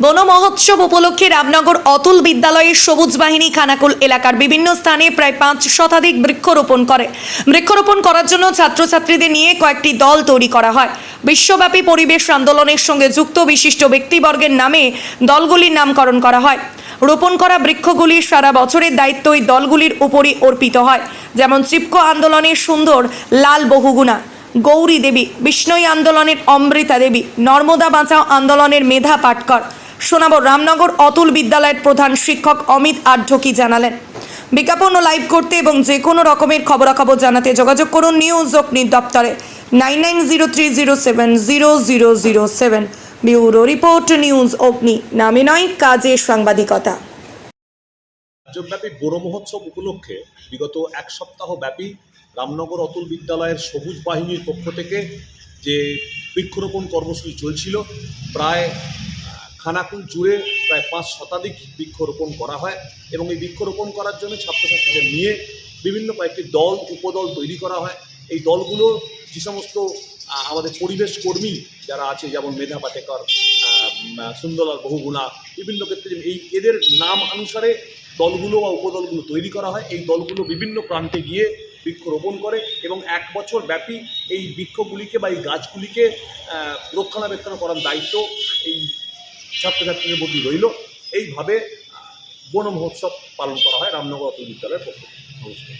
বন মহোৎসব উপলক্ষে রামনগর অতুল বিদ্যালয়ের সবুজ বাহিনী খানাকুল এলাকার বিভিন্ন স্থানে প্রায় পাঁচ শতাধিক বৃক্ষরোপণ করে। বৃক্ষরোপণ করার জন্য ছাত্রছাত্রীদের নিয়ে কয়েকটি দল তৈরি করা হয়। বিশ্বব্যাপী পরিবেশ আন্দোলনের সঙ্গে যুক্ত বিশিষ্ট ব্যক্তিবর্গের নামে দলগুলির নামকরণ করা হয়। রোপণ করা বৃক্ষগুলি সারা বছরের দায়িত্ব এই দলগুলির উপরই অর্পিত হয়। যেমন চিপকো আন্দোলনের সুন্দর লাল বহুগুণা, গৌরী দেবী, বিষ্ণই আন্দোলনের অমৃতা দেবী, নর্মদা বাঁচাও আন্দোলনের মেধা পাটকর শোনাব রামনগর অতুল বিদ্যালয়ের প্রধান শিক্ষক অমিত আঢ্য কি জানালেন? বিজ্ঞাপন ও লাইভ করতে এবং যে কোনো রকমের খবরাখবর জানাতে যোগাযোগ করুন নিউজ অগ্নি দপ্তরে। Nine nine zero three zero seven zero zero zero seven. Bureau report, news Agni. নামে নয়, কাজে সাংবাদিকতা। রাজ্যব্যাপী বড় মহোৎসব উপলক্ষে বিগত এক সপ্তাহ ব্যাপী রামনগর অতুল বিদ্যালয়ের সবুজ বাহিনীর পক্ষ থেকে যে বৃক্ষরোপণ কর্মসূচি চলছিল, প্রায় খানাকুল জুড়ে প্রায় পাঁচ শতাধিক বৃক্ষরোপণ করা হয় এবং এই বৃক্ষরোপণ করার জন্য ছাত্রছাত্রীদের নিয়ে বিভিন্ন কয়েকটি দল, উপদল তৈরি করা হয়। এই দলগুলো যে সমস্ত আমাদের পরিবেশ কর্মী যারা আছে, যেমন মেধা পাটেকর সুন্দরলাল বহুগুণা, বিভিন্ন ক্ষেত্রে এই এদের নাম অনুসারে দলগুলো বা উপদলগুলো তৈরি করা হয়। এই দলগুলো বিভিন্ন প্রান্তে গিয়ে বৃক্ষরোপণ করে এবং এক বছর ব্যাপী এই বৃক্ষগুলিকে বা এই গাছগুলিকে রক্ষণাবেক্ষণ করার দায়িত্ব এই ছাত্রছাত্রীদের বুদ্ধি রইল। এইভাবে বন মহোৎসব পালন করা হয় রামনগর অতুল বিদ্যালয়ের পক্ষ নমস্কার।